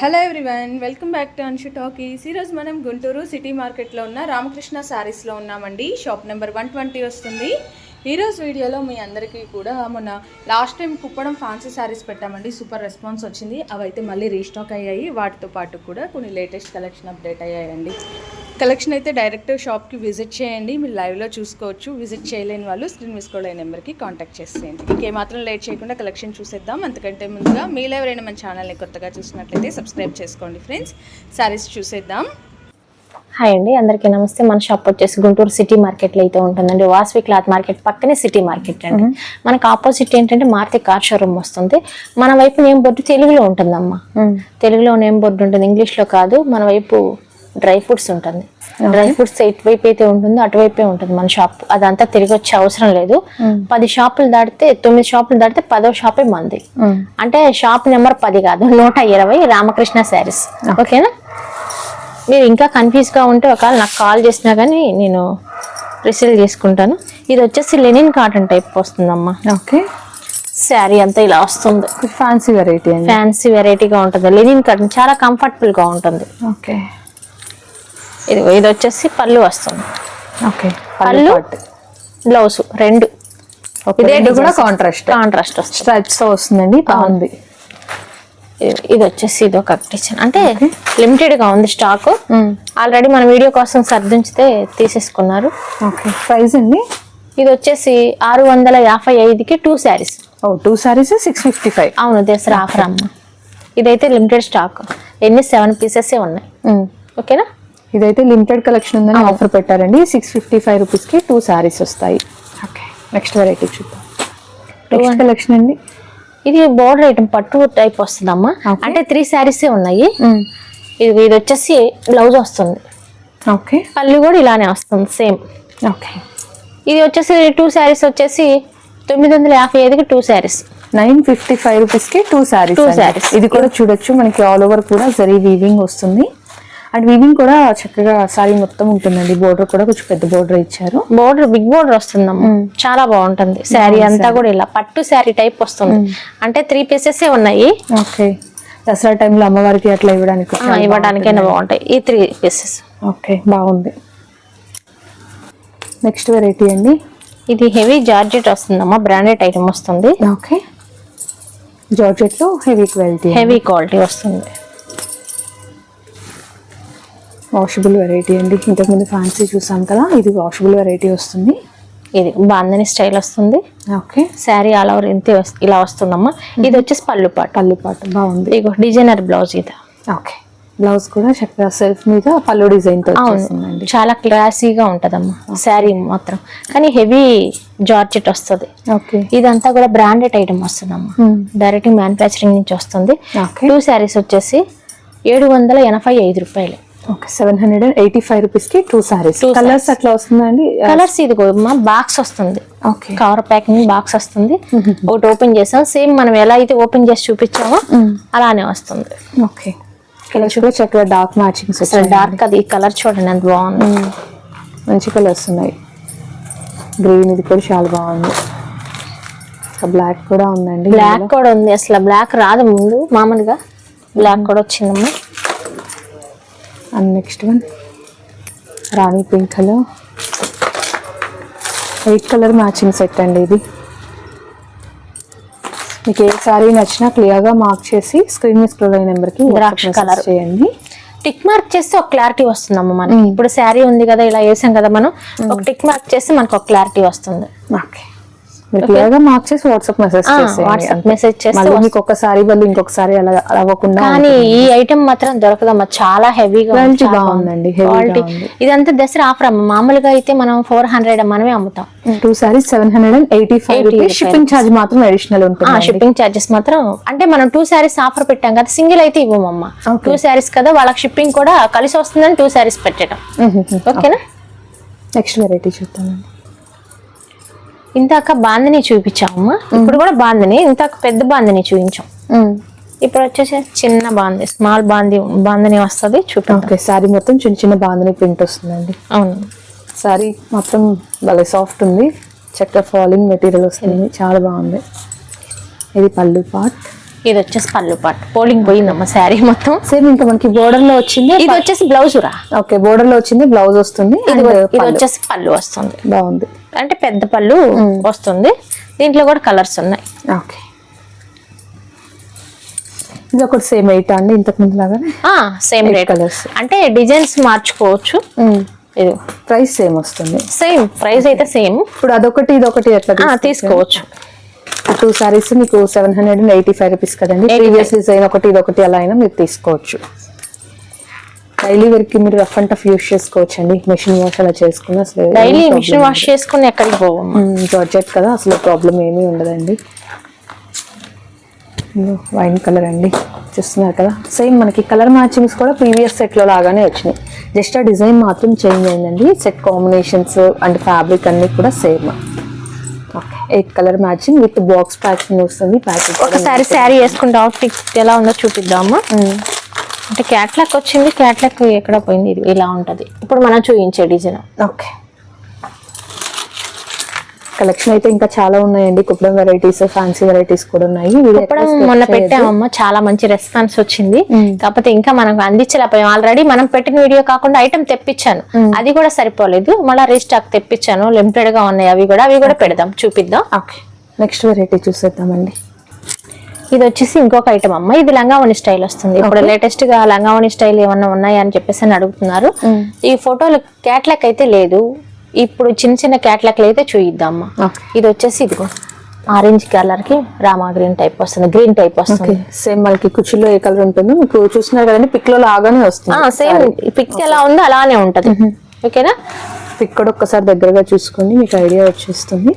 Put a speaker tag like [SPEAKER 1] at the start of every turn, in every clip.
[SPEAKER 1] Hello everyone welcome back to Anshu talkies ఈరోజు మనం Guntur city మార్కెట్లో ఉన్న రామకృష్ణ శారీస్లో ఉన్నామండి. షాప్ నెంబర్ వన్ ట్వంటీ వస్తుంది. ఈరోజు వీడియోలో మీ అందరికీ కూడా మొన్న last time Kuppadam fancy sarees పెట్టామండి. సూపర్ రెస్పాన్స్ వచ్చింది. అవైతే మళ్ళీ రీస్టాక్ అయ్యాయి. వాటితో పాటు కూడా కొన్ని లేటెస్ట్ కలెక్షన్ అప్డేట్ అయ్యాయండి. కలెక్షన్ అయితే డైరెక్ట్ షాప్కి విజిట్ చేయండి. మీరు లైవ్లో చూసుకోవచ్చు. విజిట్ చేయలేని వాళ్ళు స్క్రీన్ మిస్కోడ్ అయిన నెంబర్కి కాంటాక్ట్ చేసేయండి. ఇంకేమాత్రం లేట్ చేయకుండా కలెక్షన్ చూసేద్దాం. అంతకంటే ముందుగా మీలో ఎవరైనా మన ఛానల్ని కొత్తగా చూసినట్లయితే సబ్స్క్రైబ్ చేసుకోండి ఫ్రెండ్స్. శారీస్ చూసేద్దాం.
[SPEAKER 2] హాయ్ అండి. అందరికీ నమస్తే. మన షాప్ వచ్చేసి గుంటూరు సిటీ మార్కెట్లో అయితే ఉంటుందండి. వాస్వి క్లాత్ మార్కెట్ పక్కనే సిటీ మార్కెట్ అండి. మనకు ఆపోజిట్ ఏంటంటే మారుతి కార్ షోరూమ్ వస్తుంది. మన వైపు నేమ్ బోర్డు తెలుగులో ఉంటుందమ్మా. తెలుగులో నేమ్ బోర్డు ఉంటుంది. ఇంగ్లీష్లో కాదు. మన వైపు డ్రై ఫ్రూట్స్ ఉంటుంది. డ్రై ఫ్రూట్స్ ఎటువైపు అయితే ఉంటుందో అటువైపే ఉంటుంది మన షాప్. అదంతా తిరిగి వచ్చే అవసరం లేదు. పది షాపులు దాటితే తొమ్మిది షాపులు దాటితే పదో షాపే మంది. అంటే షాప్ నెంబర్ పది కాదు నూట ఇరవై రామకృష్ణ శారీస్. ఓకేనా? మీరు ఇంకా కన్ఫ్యూజ్గా ఉంటే ఒకవేళ నాకు కాల్ చేసినా కానీ నేను రిసీవ్ చేసుకుంటాను. ఇది వచ్చేసి లెనిన్ కాటన్ టైప్ వస్తుందమ్మా.
[SPEAKER 3] ఓకే.
[SPEAKER 2] శారీ అంతా ఇలా వస్తుంది.
[SPEAKER 3] ఫ్యాన్సీ వెరైటీ
[SPEAKER 2] ఫ్యాన్సీ వెరైటీగా ఉంటుంది. లెనిన్ కాటన్ చాలా కంఫర్టబుల్గా ఉంటుంది.
[SPEAKER 3] ఓకే.
[SPEAKER 2] ఇది ఇది వచ్చేసి పళ్ళు వస్తుంది.
[SPEAKER 3] ఓకే.
[SPEAKER 2] పళ్ళు బ్లౌజ్ రెండు.
[SPEAKER 3] ఇదే కూడా కాంట్రాస్ట్
[SPEAKER 2] కాంట్రాస్ట్ వస్తుంది.
[SPEAKER 3] వస్తుందండి బాగుంది.
[SPEAKER 2] ఇది- వచ్చేసి ఇది ఒక డిజైన్. అంటే లిమిటెడ్గా ఉంది స్టాక్. ఆల్రెడీ మన వీడియో కోసం సర్దించితే తీసేసుకున్నారు.
[SPEAKER 3] ఓకే ప్రైస్ అండి?
[SPEAKER 2] ఇది వచ్చేసి ఆరు వందల యాభై ఐదుకి టూ శారీస్.
[SPEAKER 3] ఓ two sarees six fifty five.
[SPEAKER 2] అవును దసరా ఆఫర్ అమ్మ. ఇదైతే లిమిటెడ్ స్టాక్. ఎన్ని? సెవెన్ పీసెస్ ఉన్నాయి. ఓకేనా?
[SPEAKER 3] ఇదైతే లిమిటెడ్ కలెక్షన్ ఉందని ఆఫర్ పెట్టారండి. సిక్స్ ఫిఫ్టీ ఫైవ్ రూపీస్కి టూ సారీస్ వస్తాయి. ఓకే. నెక్స్ట్ వెరైటీ చూద్దాం. నెక్స్ట్ కలెక్షన్ అండి.
[SPEAKER 2] ఇది బోర్డర్ ఐటమ్ పట్టు టైప్ వస్తుందమ్మా. అంటే త్రీ శారీసే ఉన్నాయి. ఇది ఇది వచ్చేసి బ్లౌజ్ వస్తుంది.
[SPEAKER 3] ఓకే
[SPEAKER 2] పళ్ళు కూడా ఇలానే వస్తుంది సేమ్
[SPEAKER 3] ఓకే
[SPEAKER 2] ఇది వచ్చేసి టూ శారీస్ వచ్చేసి తొమ్మిది వందల యాభై ఐదుకి two sarees
[SPEAKER 3] nine fifty five రూపీస్కి టూ సారీస్
[SPEAKER 2] Two sarees.
[SPEAKER 3] ఇది కూడా చూడొచ్చు. మనకి ఆల్ ఓవర్ కూడా జరీ వీవింగ్ వస్తుంది. అండ్ వీవింగ్ కూడా చక్కగా సారీ మొత్తం ఉంటుందండి. బోర్డర్ కూడా కొంచెం పెద్ద బోర్డర్ ఇచ్చారు.
[SPEAKER 2] బోర్డర్ బిగ్ బోర్డర్ వస్తుందమ్మా. చాలా బాగుంటుంది. శారీ అంతా కూడా ఇలా పట్టు శారీ టైప్ వస్తుంది. అంటే త్రీ పీసెస్ ఉన్నాయి.
[SPEAKER 3] ఓకే. దసరా టైంలో అమ్మవారికి అట్లా ఇవ్వడానికి
[SPEAKER 2] ఇవ్వడానికైనా బాగుంటాయి. ఈ త్రీ పీసెస్.
[SPEAKER 3] ఓకే బాగుంది. నెక్స్ట్ వెరైటీ అండి.
[SPEAKER 2] ఇది హెవీ జార్జెట్ వస్తుందమ్మా. బ్రాండెడ్ ఐటమ్ వస్తుంది.
[SPEAKER 3] Okay. Georgette heavy quality
[SPEAKER 2] heavy quality వస్తుంది.
[SPEAKER 3] వాషబుల్ వెరైటీ అండి. ఇంతకుముందు ఫ్యాన్సీ చూసాం కదా ఇది వాషబుల్ వెరైటీ వస్తుంది.
[SPEAKER 2] ఇది బాందని స్టైల్ వస్తుంది.
[SPEAKER 3] ఓకే.
[SPEAKER 2] శారీ ఆల్ ఓవర్ ఇంతే ఇలా వస్తుందమ్మా. ఇది వచ్చేసి పళ్ళు పాటు.
[SPEAKER 3] పళ్ళు పాటు బాగుంది.
[SPEAKER 2] ఇగో డిజైనర్ బ్లౌజ్ ఇది.
[SPEAKER 3] ఓకే. బ్లౌజ్ కూడా చక్కగా సెల్ఫ్ మీద పళ్ళు డిజైన్తో
[SPEAKER 2] చాలా క్లాసీగా ఉంటదమ్మా శారీ మాత్రం. కానీ హెవీ జార్జెట్ వస్తుంది.
[SPEAKER 3] ఓకే.
[SPEAKER 2] ఇదంతా కూడా బ్రాండెడ్ ఐటమ్ వస్తుందమ్మా. డైరెక్ట్ మ్యానుఫ్యాక్చరింగ్ నుంచి వస్తుంది. టూ శారీస్ వచ్చేసి ఏడు వందల ఎనభై ఐదు రూపాయలు.
[SPEAKER 3] Okay seven hundred and eighty five రూపీస్కి టూ సారీస్ కలర్స్ అట్లా వస్తుందండి?
[SPEAKER 2] కలర్స్ ఇది బాక్స్ వస్తుంది.
[SPEAKER 3] ఓకే.
[SPEAKER 2] కవర్ ప్యాకింగ్ బాక్స్ వస్తుంది. ఒకటి ఓపెన్ చేసాం. సేమ్ మనం ఎలా అయితే ఓపెన్ చేసి చూపించామో అలానే వస్తుంది.
[SPEAKER 3] ఓకే. కలర్స్ కూడా చక్కగా డార్క్ మ్యాచింగ్స్
[SPEAKER 2] అసలు డార్క్ అది కలర్ చూడండి ఎంత బాగుంది.
[SPEAKER 3] మంచి కలర్స్ ఉన్నాయి. గ్రీన్ ఇది కూడా చాలా బాగుంది. బ్లాక్ కూడా ఉందండి.
[SPEAKER 2] బ్లాక్ కూడా ఉంది. అసలు బ్లాక్ రాదు ముందు మామూలుగా. బ్లాక్ కూడా వచ్చిందమ్మా.
[SPEAKER 3] And next one rani pink colour eight colour matching set అండి ఇది. మీకు ఏ సారీ నచ్చినా క్లియర్గా మార్క్ చేసి స్క్రీన్ మీద స్క్రోల్ అయిన నెంబర్కి
[SPEAKER 2] ద్రాక్ష
[SPEAKER 3] message చేయండి.
[SPEAKER 2] టిక్ మార్క్ చేస్తే ఒక క్లారిటీ వస్తుందమ్మా మనకి. ఇప్పుడు శారీ ఉంది కదా ఇలా వేసాం కదా మనం. ఒక టిక్ మార్క్ చేస్తే మనకు ఒక క్లారిటీ వస్తుంది.
[SPEAKER 3] ఓకే మీరు క్లియర్గా మార్క్ చేసి వాట్సాప్ మెసేజ్ అంతే.
[SPEAKER 2] message చేస్తే.
[SPEAKER 3] మీకు ఒకసారి మళ్ళీ ఇంకొకసారి అలా అవ్వకుండా
[SPEAKER 2] కానీ ఈ ఐటమ్ మాత్రం దొరకదమ్మా. చాలా హెవీగా
[SPEAKER 3] బాగుందండి, ఉంది.
[SPEAKER 2] ఇదంతా దసరా ఆఫర్ అమ్మ. మామూలుగా అయితే మనం ఫోర్ హండ్రెడ్ మనమే అమ్ముతాం.
[SPEAKER 3] Two sarees seven hundred and eighty five
[SPEAKER 2] 80
[SPEAKER 3] rupees shipping charge మాత్రం అడిషనల్ ఉంటుంది
[SPEAKER 2] షిప్పింగ్ చార్జెస్ మాత్రం. అంటే మనం టూ శారీస్ ఆఫర్ పెట్టాం కదా సింగిల్ అయితే ఇవ్వమమ్మా. టూ శారీస్ కదా వాళ్ళకి షిప్పింగ్ కూడా కలిసి వస్తుందని టూ శారీస్ పెట్టడం. ఓకేనా
[SPEAKER 3] నెక్స్ట్ వెరైటీ చూద్దామండి.
[SPEAKER 2] ఇందాక బాందని చూపించామమ్మా. ఇప్పుడు కూడా బాందని ఇందాక పెద్ద బాందని చూపించాం. ఇప్పుడు వచ్చేసి చిన్న బాంది స్మాల్ బాంది బాందని వస్తుంది
[SPEAKER 3] ఓకే సారీ మొత్తం చిన్న చిన్న బాందని ప్రింట్ వస్తుందండి.
[SPEAKER 2] అవును.
[SPEAKER 3] సారీ మొత్తం భలే సాఫ్ట్ ఉంది. చక్కగా ఫాలింగ్ మెటీరియల్ వస్తుంది. చాలా బాగుంది. ఇది పళ్ళు పార్ట్
[SPEAKER 2] ఇది వచ్చేసి పళ్ళు పాటు. పోలింగ్ పోయిందమ్మ శారీ మొత్తం.
[SPEAKER 3] సేమ్ ఇంకా మనకి బోర్డర్లో వచ్చింది
[SPEAKER 2] ఇది వచ్చేసి బ్లౌజ్ రా?
[SPEAKER 3] ఓకే బోర్డర్లో వచ్చింది బ్లౌజ్ వస్తుంది
[SPEAKER 2] ఇది. వచ్చేసి పళ్ళు వస్తుంది.
[SPEAKER 3] బాగుంది.
[SPEAKER 2] అంటే పెద్ద పళ్ళు వస్తుంది. దీంట్లో కూడా కలర్స్ ఉన్నాయి.
[SPEAKER 3] ఓకే ఇది ఒకటి సేమ్ ఎయిట్ అండి ఇంతకు ముందు లాగానే?
[SPEAKER 2] Same rate
[SPEAKER 3] colours.
[SPEAKER 2] అంటే డిజైన్స్ మార్చుకోవచ్చు. ఇది.
[SPEAKER 3] ప్రైస్ సేమ్ వస్తుంది.
[SPEAKER 2] సేమ్ ప్రైస్ అయితే సేమ్
[SPEAKER 3] ఇప్పుడు అదొకటి ఇదొకటి ఎట్లా
[SPEAKER 2] తీసుకోవచ్చు.
[SPEAKER 3] టూ సారీస్ మీకు seven hundred and eighty five rupees కదండి.
[SPEAKER 2] 85.
[SPEAKER 3] ప్రీవియస్ డిజైన్ ఒకటి ఇదొకటి అలా అయినా మీరు తీసుకోవచ్చు. డైలీ వరకు మీరు రఫ్ అండ్ టఫ్ యూస్ చేసుకోవచ్చు అండి మెషిన్ వాష్ అలా చేసుకుని అసలు
[SPEAKER 2] డైలీ మిషన్ వాష్ చేసుకుని ఎక్కడికి పోవమ్మ?
[SPEAKER 3] జార్జెట్ కదా అసలు ప్రాబ్లం ఏమీ ఉండదండి. వైన్ కలర్ అండి. చూస్తున్నారు కదా? సేమ్ మనకి కలర్ మ్యాచింగ్స్ కూడా ప్రీవియస్ సెట్లో లాగానే వచ్చినాయి. జస్ట్ ఆ డిజైన్ మాత్రం చేంజ్ అయిందండి. సెట్ కాంబినేషన్స్ అండ్ ఫ్యాబ్రిక్ అన్ని కూడా same eight colour matching with box packing వస్తుంది ప్యాకింగ్
[SPEAKER 2] ఒకసారి శారీ వేసుకుంటే అవుట్ఫిట్ ఎలా ఉందో చూపిద్దామా? అంటే క్యాట్లాక్ వచ్చింది క్యాట్లాక్ ఎక్కడ పోయింది ఇది ఇలా ఉంటది? ఇప్పుడు మనం చూపించే డిజైన్.
[SPEAKER 3] ఓకే. కలెక్షన్ అయితే ఇంకా చాలా ఉన్నాయండి. కుప్పడం వెరైటీస్ ఫ్యాన్సీ వెరైటీస్ కూడా ఉన్నాయి.
[SPEAKER 2] మొన్న. పెట్టామమ్మ. చాలా మంచి రెస్పాన్స్ వచ్చింది. కాకపోతే ఇంకా మనకు అందించలేకపోయాం ఆల్రెడీ మనం పెట్టిన వీడియో కాకుండా ఐటమ్ తెప్పించాను. అది కూడా సరిపోలేదు. మళ్ళీ రీస్టాక్ తెప్పించాను. లిమిటెడ్గా ఉన్నాయి. అవి కూడా అవి కూడా పెడదాం. చూపిద్దాం.
[SPEAKER 3] ఓకే. నెక్స్ట్ వెరైటీ చూసేద్దామండి.
[SPEAKER 2] ఇది వచ్చేసి ఇంకొక ఐటమ్ అమ్మ. ఇది లంగావణి స్టైల్ వస్తుంది. ఇప్పుడు లేటెస్ట్గా లంగావణి స్టైల్ ఏమన్నా ఉన్నాయా అని చెప్పేసి అని అడుగుతున్నారు. ఈ ఫోటోలు క్యాట్లాక్ అయితే లేదు. ఇప్పుడు చిన్న చిన్న క్యాట్లాక్లు అయితే చూయిద్దామా?
[SPEAKER 3] ఓకే
[SPEAKER 2] ఇది వచ్చేసి ఇదిగో ఆరెంజ్ కలర్కి రామా గ్రీన్ టైప్ వస్తుంది గ్రీన్ టైప్ వస్తుంది.
[SPEAKER 3] సేమ్ మనకి కుర్చీలో ఏ కలర్ ఉంటుందో? మీకు చూస్తున్నారు కదండి పిక్లో లాగానే వస్తుంది.
[SPEAKER 2] సేమ్ పిక్ ఎలా ఉందో అలానే ఉంటది. ఓకేనా?
[SPEAKER 3] పిక్ కూడా ఒక్కసారి దగ్గరగా చూసుకోండి మీకు ఐడియా వచ్చేస్తుంది.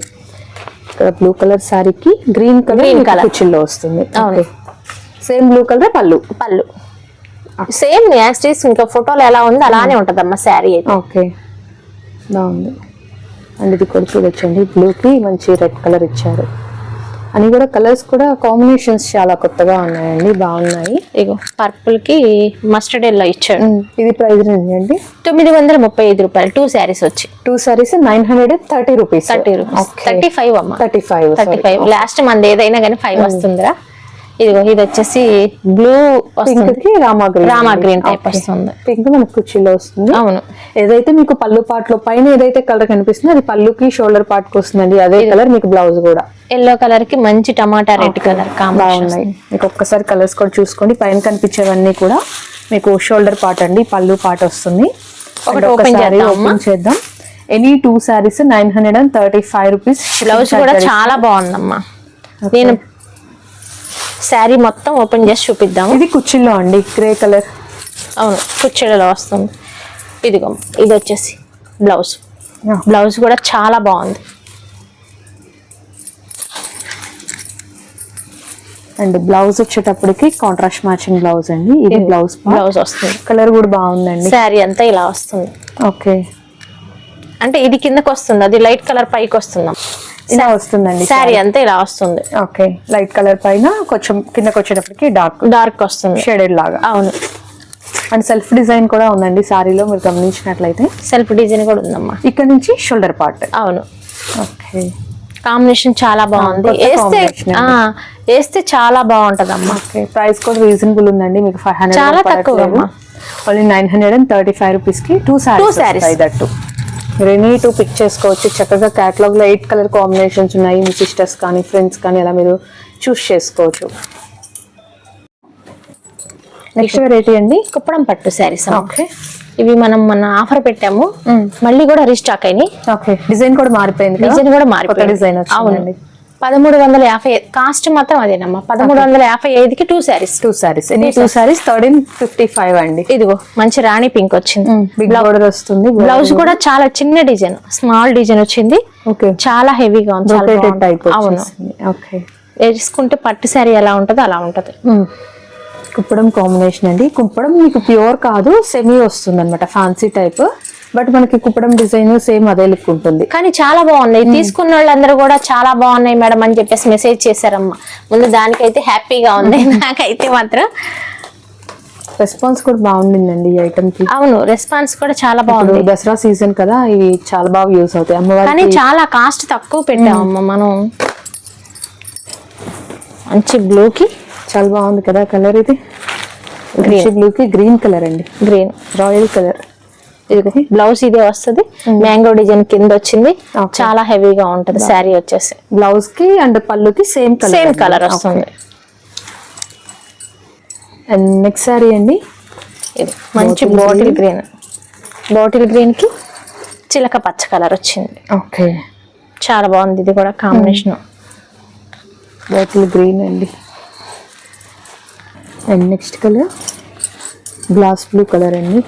[SPEAKER 3] ఇక్కడ బ్లూ కలర్ శారీకి గ్రీన్ కలర్
[SPEAKER 2] Green colour.
[SPEAKER 3] కుర్చీలో వస్తుంది. సేమ్ బ్లూ కలర్ పళ్ళు.
[SPEAKER 2] పళ్ళు. సేమ్ యాక్స్టీస్ ఇంకా ఫోటోలో ఎలా ఉందో అలానే ఉంటది అమ్మ శారీ అయితే.
[SPEAKER 3] ఓకే. బాగుంది. అండ్ ఇది కూడా చూడొచ్చండి. బ్లూకి మంచి రెడ్ కలర్ ఇచ్చారు. అని కూడా కలర్స్ కూడా కాంబినేషన్స్ చాలా కొత్తగా ఉన్నాయండి. బాగున్నాయి.
[SPEAKER 2] ఇగో పర్పుల్కి మస్టర్డ్ ఎల్లో ఇచ్చాడు
[SPEAKER 3] ఇది ప్రైస్ రేంజ్ అండి.
[SPEAKER 2] తొమ్మిది వందల ముప్పై ఐదు రూపాయలు. టూ శారీస్ వచ్చి.
[SPEAKER 3] Two sarees nine hundred thirty rupees
[SPEAKER 2] thirty rupees thirty five అమ్మ.
[SPEAKER 3] Thirty five
[SPEAKER 2] thirty five last మంది ఏదైనా కానీ ఫైవ్ వస్తుందిరా. ఇదిగో ఇది వచ్చేసి బ్లూ
[SPEAKER 3] పింక్
[SPEAKER 2] వస్తుంది.
[SPEAKER 3] కి Rama green
[SPEAKER 2] Rama green type వస్తుంది.
[SPEAKER 3] పింక్ మనకు కుర్చీలో వస్తుంది.
[SPEAKER 2] అవును.
[SPEAKER 3] ఏదైతే మీకు పళ్ళు పార్ట్లో పైన ఏదైతే కలర్ కనిపిస్తుందో అది పళ్ళుకి షోల్డర్ పార్ట్కి వస్తుందండి. అదే కలర్ మీకు బ్లౌజ్ కూడా.
[SPEAKER 2] ఎల్లో కలర్కి మంచి టమాటా రెడ్ కలర్
[SPEAKER 3] బాగున్నాయి. మీకు ఒక్కసారి కలర్స్ కూడా చూసుకోండి. పైన కనిపించేవన్నీ కూడా మీకు షోల్డర్ పార్ట్ అండి పళ్ళు పార్ట్ వస్తుంది.
[SPEAKER 2] ఒకటి open
[SPEAKER 3] చేద్దాం. Any two sarees nine hundred and thirty five rupees
[SPEAKER 2] blouse కూడా చాలా బాగుందమ్మా. నేను శారీ మొత్తం ఓపెన్ చేసి చూపిద్దాము
[SPEAKER 3] ఇది కుర్చీలో అండి గ్రే కలర్.
[SPEAKER 2] అవును కుర్చీలలో వస్తుంది. ఇదిగో ఇది వచ్చేసి బ్లౌజ్. బ్లౌజ్ కూడా చాలా బాగుంది.
[SPEAKER 3] అండ్ బ్లౌజ్ వచ్చేటప్పటికి కాంట్రాస్ట్ మ్యాచింగ్ బ్లౌజ్ అండి. ఇది బ్లౌజ్
[SPEAKER 2] బ్లౌజ్ వస్తుంది.
[SPEAKER 3] కలర్ కూడా బాగుందండి.
[SPEAKER 2] శారీ అంతా ఇలా వస్తుంది.
[SPEAKER 3] ఓకే.
[SPEAKER 2] అంటే ఇది కిందకి వస్తుంది అది లైట్ కలర్ పైకి వస్తుంది.
[SPEAKER 3] ఇలా వస్తుందండి
[SPEAKER 2] శారీ అంతా ఇలా వస్తుంది.
[SPEAKER 3] ఓకే లైట్ కలర్ పైన కొంచెం కిందకి వచ్చేటప్పటికి డార్క్
[SPEAKER 2] డార్క్ వస్తుంది.
[SPEAKER 3] షేడెడ్ లాగా.
[SPEAKER 2] అవును.
[SPEAKER 3] అండ్ సెల్ఫ్ డిజైన్ కూడా ఉందండి సారీలో మీరు గమనించినట్లయితే.
[SPEAKER 2] సెల్ఫ్ డిజైన్ కూడా ఉందమ్మా.
[SPEAKER 3] ఇక్కడ నుంచి షోల్డర్ పార్ట్.
[SPEAKER 2] అవును.
[SPEAKER 3] ఓకే.
[SPEAKER 2] కాంబినేషన్ చాలా బాగుంది. వేస్తే వేస్తే చాలా బాగుంటది అమ్మా
[SPEAKER 3] ఓకే ప్రైస్ కూడా రీజనబుల్ ఉందండి. మీకు ఫైవ్ హండ్రెడ్
[SPEAKER 2] చాలా తక్కువ అమ్మా.
[SPEAKER 3] Only nine hundred and thirty five రూపీస్కి టూ
[SPEAKER 2] sarees.
[SPEAKER 3] సారీస్ దట్టు మీరు ఎనీ టూ పిక్ చేసుకోవచ్చు. చక్కగా క్యాటలాగ్లో ఎయిట్ కలర్ కాంబినేషన్స్ ఉన్నాయి. మీ సిస్టర్స్ కానీ ఫ్రెండ్స్ కానీ అలా మీరు చూస్ చేసుకోవచ్చు. నెక్స్ట్ వెరైటీ అండి?
[SPEAKER 2] కుప్పడం పట్టు శారీస్
[SPEAKER 3] ఓకే
[SPEAKER 2] ఇవి మనం మన ఆఫర్ పెట్టాము. మళ్ళీ కూడా రీస్టాక్ అయినాయి.
[SPEAKER 3] ఓకే డిజైన్ కూడా మారిపోయింది?
[SPEAKER 2] డిజైన్ కూడా మారిపోయింది.
[SPEAKER 3] డిజైన్
[SPEAKER 2] అవును.
[SPEAKER 3] వచ్చిందండి
[SPEAKER 2] పదమూడు వందల యాభై కాస్ట్ మాత్రం అదేనమ్మా. పదమూడు వందల యాభై ఐదుకి two sarees
[SPEAKER 3] two sarees any two sarees thirteen fifty five అండి.
[SPEAKER 2] ఇదిగో మంచి రాణి పింక్ వచ్చింది.
[SPEAKER 3] బిగ్ బార్డర్ వస్తుంది
[SPEAKER 2] బ్లౌజ్ కూడా చాలా చిన్న డిజైన్ స్మాల్ డిజైన్ వచ్చింది.
[SPEAKER 3] ఓకే
[SPEAKER 2] చాలా హెవీగా ఉంది.
[SPEAKER 3] టైప్
[SPEAKER 2] అవును.
[SPEAKER 3] ఓకే
[SPEAKER 2] వేసుకుంటే పట్టు శారీ ఎలా ఉంటుందో అలా ఉంటది.
[SPEAKER 3] కుప్పడం కాంబినేషన్ అండి. కుప్పడం మీకు ప్యూర్ కాదు సెమీ వస్తుంది అనమాట ఫ్యాన్సీ టైప్ బట్ మనకి కుప్పడం డిజైన్ సేమ్ అదే లుక్ ఉంటుంది.
[SPEAKER 2] కానీ చాలా బాగున్నాయి. తీసుకున్న వాళ్ళందరూ కూడా చాలా బాగున్నాయి మేడం అని చెప్పేసి మెసేజ్ చేశారమ్మా. ముందు దానికైతే హ్యాపీగా ఉంది. నాకైతే మాత్రం
[SPEAKER 3] రెస్పాన్స్ కూడా బాగుండిందండి ఈ ఐటమ్కి.
[SPEAKER 2] అవును రెస్పాన్స్ కూడా చాలా బాగుంది.
[SPEAKER 3] దసరా సీజన్ కదా ఇవి చాలా బాగా యూస్ అవుతాయి.
[SPEAKER 2] కానీ
[SPEAKER 3] అమ్మవారికి
[SPEAKER 2] చాలా కాస్ట్ తక్కువ పెట్టామమ్మా మనం. మంచి బ్లూకి
[SPEAKER 3] చాలా బాగుంది కదా కలర్ ఇది.
[SPEAKER 2] Green.
[SPEAKER 3] బ్లూ కి గ్రీన్ కలర్ అండి.
[SPEAKER 2] గ్రీన్
[SPEAKER 3] రాయల్ కలర్
[SPEAKER 2] బ్లౌజ్ ఇదే వస్తుంది. మ్యాంగో డిజైన్ కింద వచ్చింది. చాలా హెవీగా ఉంటది శారీ వచ్చేసి.
[SPEAKER 3] బ్లౌజ్కి అండ్ పళ్ళుకి సేమ్
[SPEAKER 2] సేమ్ కలర్ వస్తుంది.
[SPEAKER 3] అండ్ నెక్స్ట్ సారీ అండి?
[SPEAKER 2] ఇది మంచి బాటిల్. గ్రీన్ బాటిల్ గ్రీన్కి చిలక పచ్చ కలర్ వచ్చింది.
[SPEAKER 3] ఓకే
[SPEAKER 2] చాలా బాగుంది ఇది కూడా కాంబినేషన్
[SPEAKER 3] బాటిల్ గ్రీన్ అండి. And next colour glass blue colour అండి.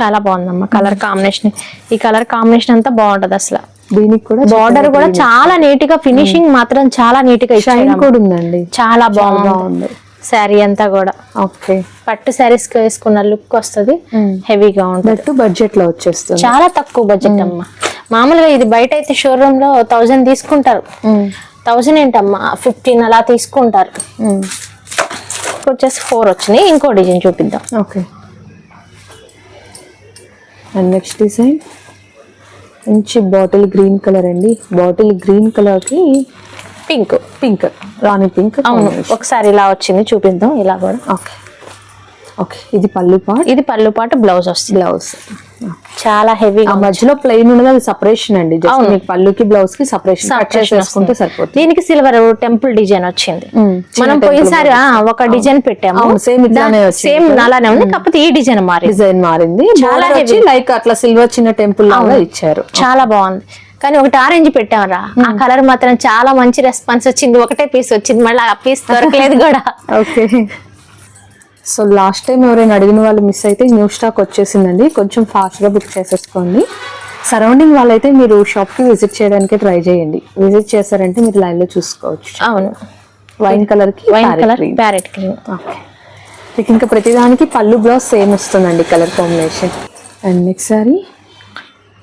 [SPEAKER 2] చాలా బాగుందమ్మా కలర్ కాంబినేషన్. ఈ కలర్ కాంబినేషన్ అంతా బాగుంటది అసలు.
[SPEAKER 3] దీనికి కూడా
[SPEAKER 2] బార్డర్ కూడా చాలా నీట్గా ఫినిషింగ్ మాత్రం చాలా నీట్గా
[SPEAKER 3] షైన్ కూడా ఉందండి.
[SPEAKER 2] చాలా బాగుంది. శారీ అంతా కూడా.
[SPEAKER 3] ఓకే.
[SPEAKER 2] పట్టు శారీస్ వేసుకున్న లుక్ వస్తుంది. హెవీగా ఉంటుంది.
[SPEAKER 3] బడ్జెట్లో వచ్చేస్తుంది.
[SPEAKER 2] చాలా తక్కువ బడ్జెట్ అమ్మా. మామూలుగా ఇది బయట అయితే షోరూమ్లో థౌజండ్ తీసుకుంటారు. థౌజండ్ ఏంటమ్మా? ఫిఫ్టీన్ అలా తీసుకుంటారు. వచ్చేసి ఫోర్ వచ్చినాయి. ఇంకో డిజైన్ చూపిద్దాం.
[SPEAKER 3] ఓకే. అండ్ నెక్స్ట్ డిజైన్ మంచి బాటిల్ గ్రీన్ కలర్ అండి. బాటిల్ గ్రీన్ కలర్కి
[SPEAKER 2] పింక్
[SPEAKER 3] పింక్ రాణి పింక్
[SPEAKER 2] అవును ఒకసారి ఇలా వచ్చింది చూపిద్దాం ఇలా కూడా.
[SPEAKER 3] ఓకే ఓకే ఇది పళ్ళు పాట్?
[SPEAKER 2] ఇది పళ్ళు పాటు బ్లౌజ్ వస్తుంది.
[SPEAKER 3] బ్లౌజ్.
[SPEAKER 2] చాలా హెవీగా
[SPEAKER 3] ఆ మధ్యలో ప్లెయిన్ ఉన్నది అది సపరేషన్ అండి. జస్ట్
[SPEAKER 2] అవును.
[SPEAKER 3] మీకు పళ్ళుకి బ్లౌజ్కి సపరేషన్ కట్ చేసేసుకుంటే సరిపోతుంది.
[SPEAKER 2] దీనికి సిల్వర్ టెంపుల్ డిజైన్ వచ్చింది. మనం పోయినసారి ఒక డిజైన్ పెట్టాము.
[SPEAKER 3] ఇట్లానే వచ్చింది.
[SPEAKER 2] సేమ్ అలానే ఉంది కాకపోతే ఈ డిజైన్ మారి
[SPEAKER 3] డిజైన్ మారింది.
[SPEAKER 2] చాలా
[SPEAKER 3] వచ్చి లైక్ అట్లా సిల్వర్ చిన్న టెంపుల్ లాగా ఇచ్చారు.
[SPEAKER 2] చాలా బాగుంది. కానీ ఒకటి ఆరెంజ్ పెట్టామరా ఆ కలర్ మాత్రం చాలా మంచి రెస్పాన్స్ వచ్చింది. ఒకటే పీస్ వచ్చింది. మళ్ళీ ఆ పీస్ దొరకలేదు కూడా.
[SPEAKER 3] ఓకే. సో లాస్ట్ టైం ఎవరైనా అడిగిన వాళ్ళు మిస్ అయితే న్యూ స్టాక్ వచ్చేసిందండి. కొంచెం ఫాస్ట్గా బుక్ చేసేసుకోండి. సరౌండింగ్ వాళ్ళైతే మీరు షాప్కి విజిట్ చేయడానికి ట్రై చేయండి. విజిట్ చేశారంటే మీరు లైన్లో చూసుకోవచ్చు.
[SPEAKER 2] అవును.
[SPEAKER 3] వైన్ కలర్కి
[SPEAKER 2] wine colour. Parrot green
[SPEAKER 3] okay మీకు ఇంకా ప్రతిదానికి పళ్ళు బ్లౌజ్ సేమ్ వస్తుందండి colour combination and next saree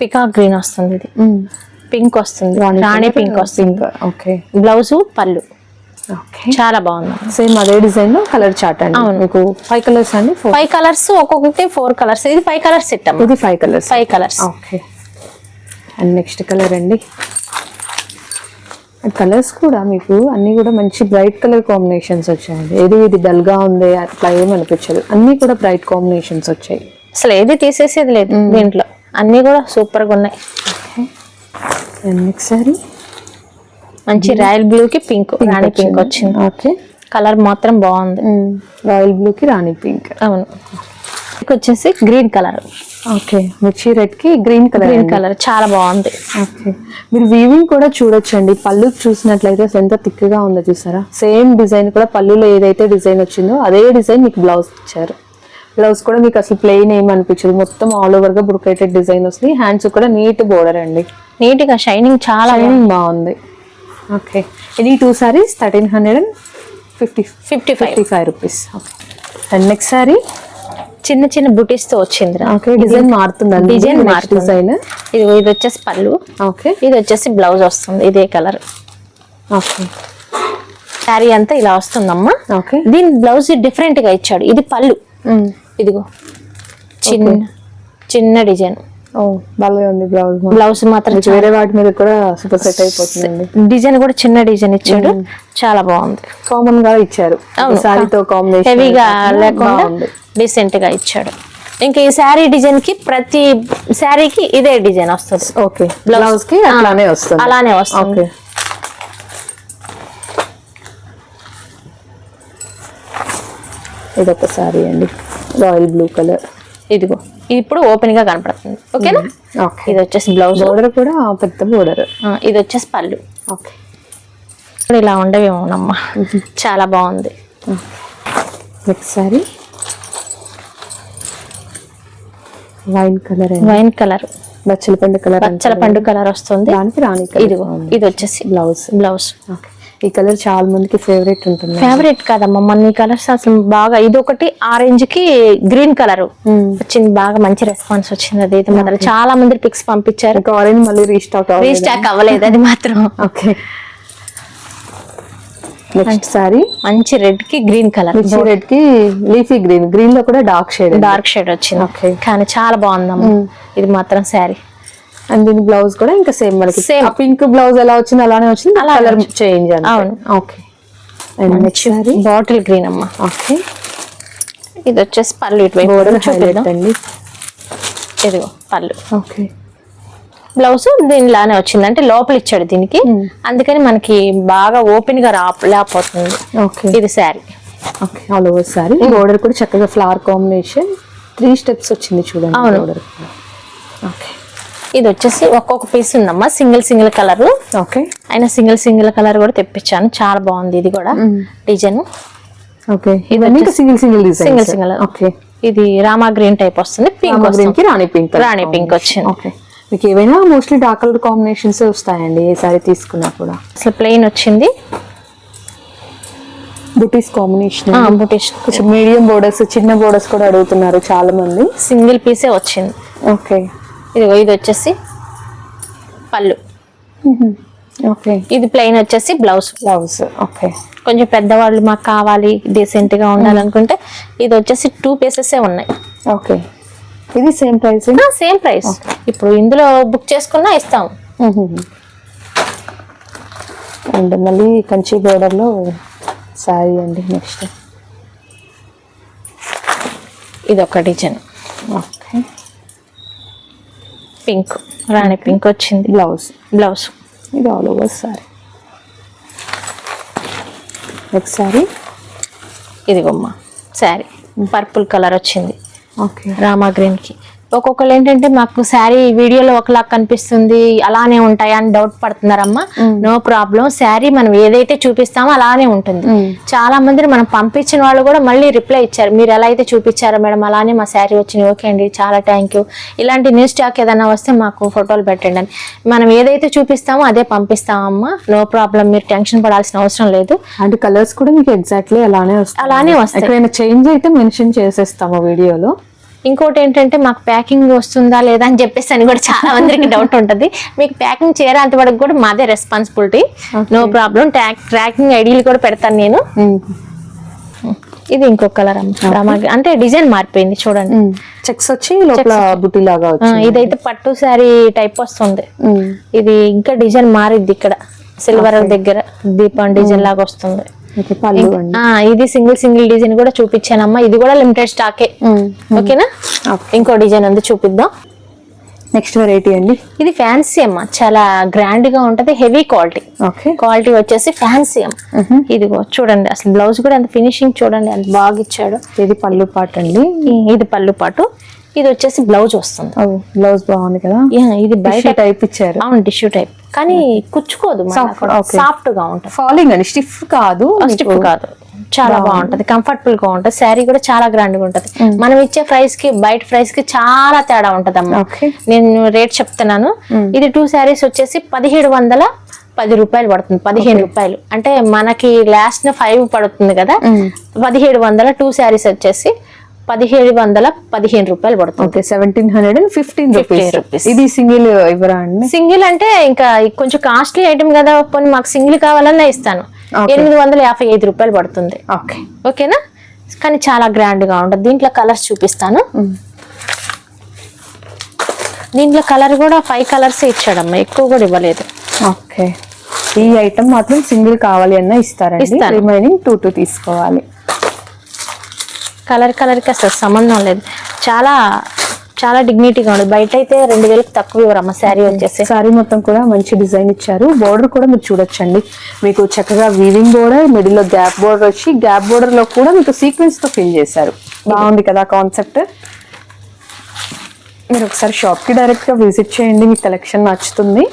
[SPEAKER 2] peacock green వస్తుంది ఇది. పింక్ వస్తుంది. రాణి పింక్ వస్తుంది.
[SPEAKER 3] ఓకే
[SPEAKER 2] బ్లౌజ్ పళ్ళు. చాలా బాగుంది.
[SPEAKER 3] సేమ్ అదే డిజైన్లో కలర్ చార్ట్ అండి. మీకు ఫైవ్ కలర్స్ అండి?
[SPEAKER 2] ఫైవ్ కలర్స్ ఒక్కొక్కటి ఫోర్ కలర్స్ ఇది ఫైవ్ కలర్స్ సెట్ అమ్మ
[SPEAKER 3] ఇది five colours
[SPEAKER 2] five colours
[SPEAKER 3] okay and next colour అండి. కలర్స్ కూడా మీకు అన్ని కూడా మంచి బ్రైట్ కలర్ కాంబినేషన్స్ వచ్చాయండి. ఏది ఇది డల్గా ఉంది అట్లా ఏం అనిపించదు. అన్ని కూడా బ్రైట్ కాంబినేషన్స్ వచ్చాయి.
[SPEAKER 2] అసలు ఏది తీసేసేది లేదు దీంట్లో. అన్ని కూడా సూపర్గా ఉన్నాయి
[SPEAKER 3] అండ్ నెక్స్ట్ సారీ?
[SPEAKER 2] మంచి రాయల్ బ్లూ కి పింక్ రాణి పింక్ వచ్చింది.
[SPEAKER 3] ఓకే.
[SPEAKER 2] కలర్ మాత్రం బాగుంది.
[SPEAKER 3] రాయల్ బ్లూ కి రాణి పింక్.
[SPEAKER 2] అవును. వచ్చేసి గ్రీన్ కలర్.
[SPEAKER 3] ఓకే. మిర్చి రెడ్కి గ్రీన్ కలర్
[SPEAKER 2] గ్రీన్ కలర్. చాలా బాగుంది.
[SPEAKER 3] ఓకే. మీరు వీవింగ్ కూడా చూడొచ్చండి. పళ్ళు చూసినట్లయితే ఎంత థిక్గా ఉందో చూసారా? సేమ్ డిజైన్ కూడా పళ్ళులో ఏదైతే డిజైన్ వచ్చిందో అదే డిజైన్ మీకు బ్లౌజ్ ఇచ్చారు. బ్లౌజ్ కూడా మీకు అసలు ప్లెయిన్ ఏం అనిపించదు. మొత్తం ఆల్ ఓవర్గా బ్రుకేటెడ్ డిజైన్ వస్తుంది. హ్యాండ్స్ కూడా నీట్ బోర్డర్ అండి.
[SPEAKER 2] నీట్గా షైనింగ్ చాలా
[SPEAKER 3] బాగుంది. ఓకే. ఇది two saris thirteen hundred and fifty
[SPEAKER 2] fifty
[SPEAKER 3] fifty five rupees okay and next sari
[SPEAKER 2] చిన్న చిన్న బుటీస్తో వచ్చింది
[SPEAKER 3] ఓకే డిజైన్ మారుతుందండి
[SPEAKER 2] డిజైన్ మారుతుంది.
[SPEAKER 3] డిజైన్
[SPEAKER 2] ఇది ఇది వచ్చేసి పళ్ళు.
[SPEAKER 3] ఓకే
[SPEAKER 2] ఇది వచ్చేసి బ్లౌజ్ వస్తుంది. ఇదే కలర్.
[SPEAKER 3] ఓకే
[SPEAKER 2] శారీ అంతా ఇలా వస్తుందమ్మా.
[SPEAKER 3] ఓకే
[SPEAKER 2] దీని బ్లౌజ్ డిఫరెంట్గా ఇచ్చాడు. ఇది పళ్ళు. ఇదిగో. చిన్న చిన్న డిజైన్.
[SPEAKER 3] బాగా ఉంది బ్లౌజ్
[SPEAKER 2] బ్లౌజ్ మాత్రం
[SPEAKER 3] వేరే వాటి మీద కూడా సూపర్ సెట్ అయిపోతుందండి.
[SPEAKER 2] డిజైన్ కూడా చిన్న డిజైన్ ఇచ్చాడు. చాలా బాగుంది.
[SPEAKER 3] కామన్గా ఇచ్చారు. సారీతో కాంబినేషన్
[SPEAKER 2] హెవీగా లేకుండా డీసెంట్గా ఇచ్చాడు. ఇంకా ఈ శారీ డిజైన్కి ప్రతి శారీకి ఇదే డిజైన్ వస్తుంది.
[SPEAKER 3] ఓకే. బ్లౌజ్కి అట్లానే వస్తుంది.
[SPEAKER 2] అలానే వస్తుంది.
[SPEAKER 3] ఓకే. ఇది ఒక సారీ అండి. రాయల్ బ్లూ కలర్
[SPEAKER 2] ఇదిగో ఇది ఇప్పుడు ఓపెన్గా కనపడుతుంది. ఓకేనా?
[SPEAKER 3] ఓకే.
[SPEAKER 2] ఇది వచ్చేసి బ్లౌజ్
[SPEAKER 3] బోర్డర్ కూడా పెద్ద బోర్డర్
[SPEAKER 2] ఇది వచ్చేసి పళ్ళు.
[SPEAKER 3] ఓకే.
[SPEAKER 2] ఇప్పుడు ఇలా ఉండవేమోనమ్మా చాలా బాగుంది.
[SPEAKER 3] Next sari wine colour
[SPEAKER 2] wine colour
[SPEAKER 3] బచ్చల పండు కలర్
[SPEAKER 2] పచ్చల పండు కలర్ వస్తుంది.
[SPEAKER 3] దానికి రాణి
[SPEAKER 2] ఇదిగో ఇది వచ్చేసి
[SPEAKER 3] బ్లౌజ్
[SPEAKER 2] బ్లౌజ్
[SPEAKER 3] ఓకే. ఈ కలర్ చాలా మందికి ఫేవరెట్ ఉంటుంది.
[SPEAKER 2] ఫేవరెట్ కాదమ్మా మన ఈ కలర్స్ అసలు బాగా ఇది ఒకటి ఆరెంజ్కి గ్రీన్ కలర్ వచ్చింది బాగా మంచి రెస్పాన్స్ వచ్చింది అది. ఇది మాత్రం చాలా మంది పిక్స్ పంపించారు.
[SPEAKER 3] ఆరెంజ్ మళ్ళీ రీస్టాక్
[SPEAKER 2] రీస్టాక్ అవ్వలేదు అది మాత్రం.
[SPEAKER 3] ఓకే నెక్స్ట్ సారీ
[SPEAKER 2] మంచి రెడ్కి గ్రీన్ కలర్
[SPEAKER 3] మిర్చి రెడ్కి లీఫీ గ్రీన్ గ్రీన్లో కూడా డార్క్ షేడ్
[SPEAKER 2] డార్క్ షేడ్ వచ్చింది.
[SPEAKER 3] Okay.
[SPEAKER 2] కానీ చాలా బాగుందమ్మా. ఇది మాత్రం శారీ
[SPEAKER 3] అండ్ దీని బ్లౌజ్ కూడా ఇంకా సేమ్ మనకి.
[SPEAKER 2] Same.
[SPEAKER 3] పింక్ బ్లౌజ్ ఎలా వచ్చింది అలానే వచ్చింది.
[SPEAKER 2] అలానే
[SPEAKER 3] కలర్ చేంజ్
[SPEAKER 2] అవును.
[SPEAKER 3] ఓకే అండ్
[SPEAKER 2] బాటిల్ గ్రీన్ అమ్మ.
[SPEAKER 3] ఓకే
[SPEAKER 2] ఇది వచ్చేసి పళ్ళు ఇటువైపు
[SPEAKER 3] బోర్డర్
[SPEAKER 2] చూపిద్దాం.
[SPEAKER 3] హైలైట్ అండి.
[SPEAKER 2] ఇదిగో పళ్ళు.
[SPEAKER 3] ఓకే
[SPEAKER 2] బ్లౌజ్ దీనిలానే వచ్చింది. అంటే లోపల ఇచ్చాడు దీనికి. అందుకని మనకి బాగా ఓపెన్గా రా లేకపోతుంది.
[SPEAKER 3] ఓకే
[SPEAKER 2] ఇది sari
[SPEAKER 3] okay all over sari. Border కూడా చక్కగా ఫ్లవర్ కాంబినేషన్ త్రీ స్టెప్స్ వచ్చింది చూడండి
[SPEAKER 2] అవును.
[SPEAKER 3] బోర్డర్ ఓకే
[SPEAKER 2] ఇది వచ్చేసి ఒక్కొక్క పీస్ ఉందమ్మా. Single single colour
[SPEAKER 3] okay.
[SPEAKER 2] అయినా సింగిల్ సింగిల్ కలర్ కూడా తెప్పించాను. చాలా బాగుంది ఇది కూడా. Design
[SPEAKER 3] okay. ఇవన్నీ single single design
[SPEAKER 2] single single
[SPEAKER 3] okay.
[SPEAKER 2] ఇది రామా గ్రీన్ టైప్ వస్తుంది. పింక్
[SPEAKER 3] గ్రీన్కి రాణి పింక్
[SPEAKER 2] రాణి పింక్ వచ్చింది.
[SPEAKER 3] ఓకే. మీకు ఏవైనా మోస్ట్లీ డార్క్ కలర్ కాంబినేషన్స్ వస్తాయండి ఏ సారీ తీసుకున్నా కూడా?
[SPEAKER 2] అసలు ప్లెయిన్ వచ్చింది.
[SPEAKER 3] బుటీస్ కాంబినేషన్
[SPEAKER 2] బుటిష్
[SPEAKER 3] కొంచెం మీడియం బోర్డర్స్ చిన్న బోర్డర్స్ కూడా అడుగుతున్నారు చాలా మంది
[SPEAKER 2] సింగిల్ పీసే వచ్చింది.
[SPEAKER 3] ఓకే.
[SPEAKER 2] ఇదిగో ఇది వచ్చేసి పళ్ళు.
[SPEAKER 3] ఓకే.
[SPEAKER 2] ఇది ప్లెయిన్ వచ్చేసి బ్లౌజ్.
[SPEAKER 3] Blouse okay.
[SPEAKER 2] కొంచెం పెద్దవాళ్ళు మాకు కావాలి డీసెంట్గా ఉండాలనుకుంటే ఇది వచ్చేసి టూ పీసెస్ ఉన్నాయి.
[SPEAKER 3] ఓకే. ఇది సేమ్ ప్రైస్?
[SPEAKER 2] Same price. ఇప్పుడు ఇందులో బుక్ చేసుకున్నా ఇస్తాం.
[SPEAKER 3] అండ్ మళ్ళీ కంచి border లో సారీ అండి నెక్స్ట్.
[SPEAKER 2] ఇది ఒక డిజైన్.
[SPEAKER 3] ఓకే.
[SPEAKER 2] పింక్ రాణి పింక్ వచ్చింది.
[SPEAKER 3] బ్లౌజ్.
[SPEAKER 2] బ్లౌజ్.
[SPEAKER 3] ఇది all over sari next sari
[SPEAKER 2] ఇదిగోమ్మ sari purple colour వచ్చింది.
[SPEAKER 3] ఓకే
[SPEAKER 2] రామా గ్రీన్కి. ఒక్కొక్కరు ఏంటంటే మాకు శారీ వీడియోలో ఒకలా కనిపిస్తుంది అలానే ఉంటాయా అని డౌట్ పడుతున్నారమ్మా. నో ప్రాబ్లం శారీ మనం ఏదైతే చూపిస్తామో అలానే ఉంటుంది. చాలా మంది మనం పంపించిన వాళ్ళు కూడా మళ్ళీ రిప్లై ఇచ్చారు. మీరు ఎలా అయితే చూపించారో మేడం అలానే మా శారీ వచ్చింది. ఓకే అండి చాలా థ్యాంక్ యూ ఇలాంటి న్యూ స్టాక్ ఏదైనా వస్తే మాకు ఫోటోలు పెట్టండి అని. మనం ఏదైతే చూపిస్తామో అదే పంపిస్తామమ్మా. నో ప్రాబ్లం మీరు టెన్షన్ పడాల్సిన అవసరం లేదు.
[SPEAKER 3] అంటే కలర్స్ కూడా మీకు ఎగ్జాక్ట్లీ అలానే వస్తాయి.
[SPEAKER 2] అలానే వస్తాయి.
[SPEAKER 3] చేంజ్ అయితే మెన్షన్ చేసేస్తాము వీడియోలో.
[SPEAKER 2] ఇంకోటి ఏంటంటే మాకు ప్యాకింగ్ వస్తుందా లేదా అని చెప్పేసి అని కూడా చాలా మందికి డౌట్ ఉంటుంది. మీకు ప్యాకింగ్ చేరేంత వరకు కూడా మాదే రెస్పాన్సిబిలిటీ నో ప్రాబ్లం ట్రాకింగ్ ఐడీలు కూడా పెడతాను నేను. ఇది ఇంకో కలర్ అంటే డిజైన్ మారిపోయింది చూడండి.
[SPEAKER 3] చెక్స్ వచ్చి లోపల బుట్టి లాగా వచ్చి
[SPEAKER 2] ఇదైతే పట్టు శారీ టైప్ వస్తుంది. ఇది ఇంకా డిజైన్ మారిద్ది ఇక్కడ. సిల్వర్ దగ్గర దీపం డిజైన్ లాగా వస్తుంది. ఇది సింగిల్ సింగిల్ డిజైన్ కూడా చూపించానమ్మా. ఇది కూడా లిమిటెడ్ స్టాకే ఓకేనా? ఇంకో డిజైన్ ఉంది చూపిద్దాం.
[SPEAKER 3] నెక్స్ట్ వెరైటీ అండి?
[SPEAKER 2] ఇది ఫ్యాన్సీ అమ్మ. చాలా గ్రాండ్గా ఉంటది హెవీ క్వాలిటీ
[SPEAKER 3] ఓకే.
[SPEAKER 2] క్వాలిటీ వచ్చేసి ఫ్యాన్సీ అమ్మ. ఇదిగో చూడండి అసలు బ్లౌజ్ కూడా అంత ఫినిషింగ్ చూడండి అంత బాగా ఇచ్చాడు.
[SPEAKER 3] ఇది పళ్ళు పాట అండి.
[SPEAKER 2] ఇది పళ్ళు పాటు. ఇది వచ్చేసి బ్లౌజ్ వస్తుంది.
[SPEAKER 3] బ్లౌజ్ బాగుంది కదా?
[SPEAKER 2] ఇది బయట
[SPEAKER 3] టైప్ ఇచ్చారు.
[SPEAKER 2] అవును టిష్యూ టైప్ కానీ కుచ్చుకోదు
[SPEAKER 3] Soft, okay.
[SPEAKER 2] సాఫ్ట్గా ఉంటుంది.
[SPEAKER 3] ఫాలింగ్ అండి స్టిఫ్ కాదు
[SPEAKER 2] స్టిఫ్ కాదు. చాలా బాగుంటది. కంఫర్టబుల్గా ఉంటది. శారీ కూడా చాలా గ్రాండ్గా ఉంటది. మనం ఇచ్చే ప్రైస్కి బయట ప్రైస్కి చాలా తేడా ఉంటది అమ్మ. నేను రేట్ చెప్తున్నాను. ఇది టూ శారీస్ వచ్చేసి పదిహేడు వందల పది రూపాయలు పడుతుంది. పదిహేను రూపాయలు. అంటే మనకి లాస్ట్ ఫైవ్ పడుతుంది కదా. పదిహేడు వందల టూ శారీస్ వచ్చేసి పదిహేడు వందల పదిహేను రూపాయలు పడుతుంది.
[SPEAKER 3] Okay seventeen hundred and fifteen
[SPEAKER 2] 15
[SPEAKER 3] rupees. ఇది సింగిల్ ఇవ్వరా అండి?
[SPEAKER 2] సింగిల్ అంటే ఇంకా కొంచెం కాస్ట్లీ ఐటమ్ కదా పోనీ మాకు సింగిల్ కావాలన్నా ఇస్తాను. ఎనిమిది వందల యాభై ఐదు రూపాయలు పడుతుంది.
[SPEAKER 3] ఓకే.
[SPEAKER 2] ఓకేనా? కానీ చాలా గ్రాండ్గా ఉంటుంది. దీంట్లో కలర్స్ చూపిస్తాను. దీంట్లో కలర్ కూడా ఫైవ్ కలర్స్ ఇచ్చాడమ్మా ఎక్కువ కూడా ఇవ్వలేదు.
[SPEAKER 3] ఓకే. ఈ ఐటమ్ మాత్రం సింగిల్ కావాలి అన్న ఇస్తారండి. రిమైనింగ్ టూ టూ తీసుకోవాలి.
[SPEAKER 2] కలర్ కలర్కి అసలు సంబంధం లేదు. చాలా చాలా డిగ్నిటీగా ఉంది. బయట అయితే రెండు వేలకు తక్కువ ఇవ్వరమ్మ శారీ వచ్చేసి.
[SPEAKER 3] సారీ మొత్తం కూడా మంచి డిజైన్ ఇచ్చారు. బోర్డర్ కూడా మీరు చూడొచ్చండి. మీకు చక్కగా వీవింగ్ బోర్డర్ మిడిల్లో గ్యాప్ బోర్డర్ వచ్చి గ్యాప్ బోర్డర్లో కూడా మీకు సీక్వెన్స్తో ఫిల్ చేశారు. బాగుంది కదా కాన్సెప్ట్ మీరు ఒకసారి షాప్కి డైరెక్ట్గా విజిట్ చేయండి. మీ కలెక్షన్ నచ్చుతుంది.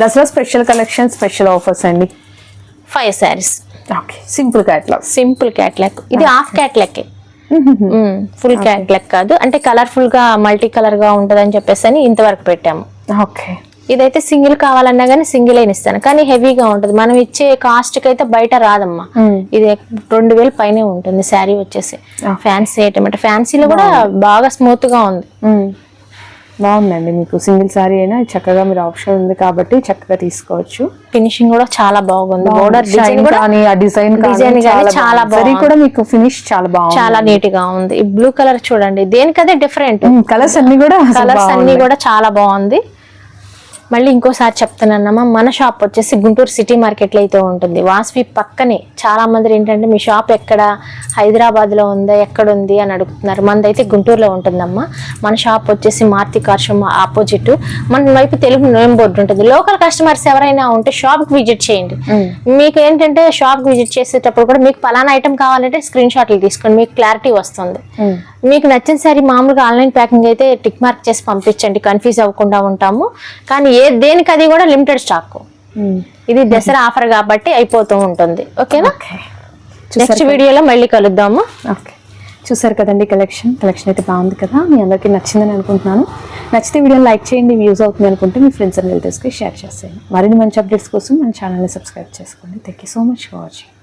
[SPEAKER 3] Dasara special collection special offers అండి.
[SPEAKER 2] Five saris
[SPEAKER 3] okay simple catalogue
[SPEAKER 2] simple catalogue ఇది హాఫ్ క్యాట్లాక్ ఫుల్ క్యాట్లాక్ కాదు. అంటే కలర్ఫుల్గా మల్టీ కలర్గా ఉంటది అని చెప్పేసి అని ఇంతవరకు పెట్టాము.
[SPEAKER 3] ఓకే.
[SPEAKER 2] ఇదైతే సింగిల్ కావాలన్నా కానీ సింగిల్ అయిన ఇస్తాను. కానీ హెవీగా ఉంటది. మనం ఇచ్చే కాస్ట్కి అయితే బయట రాదమ్మా. ఇది రెండు వేలు పైనే ఉంటుంది. శారీ వచ్చేసి. ఫ్యాన్సీ ఐటమ్ అంటే ఫ్యాన్సీలో కూడా బాగా స్మూత్గా ఉంది
[SPEAKER 3] బాగుందండి మీకు సింగిల్ సారీ అయినా చక్కగా మీరు ఆప్షన్ ఉంది కాబట్టి చక్కగా తీసుకోవచ్చు.
[SPEAKER 2] ఫినిషింగ్ కూడా చాలా బాగుంది. బోర్డర్ డిజైన్
[SPEAKER 3] కానీ ఆ డిజైన్
[SPEAKER 2] కానీ చాలా బాగుంది.
[SPEAKER 3] కూడా మీకు ఫినిష్ చాలా బాగుంది.
[SPEAKER 2] చాలా నీట్గా ఉంది. ఈ బ్లూ కలర్ చూడండి దేనికదే డిఫరెంట్
[SPEAKER 3] కలర్స్ అన్ని కూడా
[SPEAKER 2] కలర్స్ అన్ని. కూడా చాలా బాగుంది. మళ్ళీ ఇంకోసారి చెప్తున్నానమ్మా మన షాప్ వచ్చేసి గుంటూరు సిటీ మార్కెట్లో అయితే ఉంటుంది. వాస్వి పక్కనే చాలా మంది ఏంటంటే మీ షాప్ ఎక్కడ? హైదరాబాద్లో ఉందా? ఎక్కడ ఉంది? అని అడుగుతున్నారు. మనదైతే గుంటూరులో ఉంటుందమ్మా. మన షాప్ వచ్చేసి మారుతి కార్షం ఆపోజిట్ మన వైపు తెలుగు నేమ్ బోర్డు ఉంటుంది. లోకల్ కస్టమర్స్ ఎవరైనా ఉంటే షాప్కి విజిట్ చేయండి. మీకు ఏంటంటే షాప్కి విజిట్ చేసేటప్పుడు కూడా మీకు పలానా ఐటమ్ కావాలంటే స్క్రీన్ షాట్లు తీసుకోండి. మీకు క్లారిటీ వస్తుంది. మీకు నచ్చిన సారీ మామూలుగా ఆన్లైన్ ప్యాకింగ్ అయితే టిక్ మార్క్ చేసి పంపించండి. కన్ఫ్యూజ్ అవ్వకుండా ఉంటాము. కానీ ఏ దేనికి అది కూడా లిమిటెడ్ స్టాక్. ఇది దసరా ఆఫర్ కాబట్టి అయిపోతూ ఉంటుంది. ఓకేనా? నెక్స్ట్ వీడియోలో మళ్ళీ కలుద్దాము.
[SPEAKER 3] ఓకే. చూసారు కదండి కలెక్షన్? కలెక్షన్ అయితే బాగుంది కదా. మీ అందరికీ నచ్చిందని అనుకుంటున్నాను. నచ్చితే వీడియోని లైక్ చేయండి. వ్యూస్ అవుతుంది అనుకుంటే మీ ఫ్రెండ్స్ అండ్ రిలేటివ్స్కి షేర్ చేసేయండి. మరిన్ని మంచి అప్డేట్స్ కోసం మన ఛానల్ని సబ్స్క్రైబ్ చేసుకోండి. Thank you so much for watching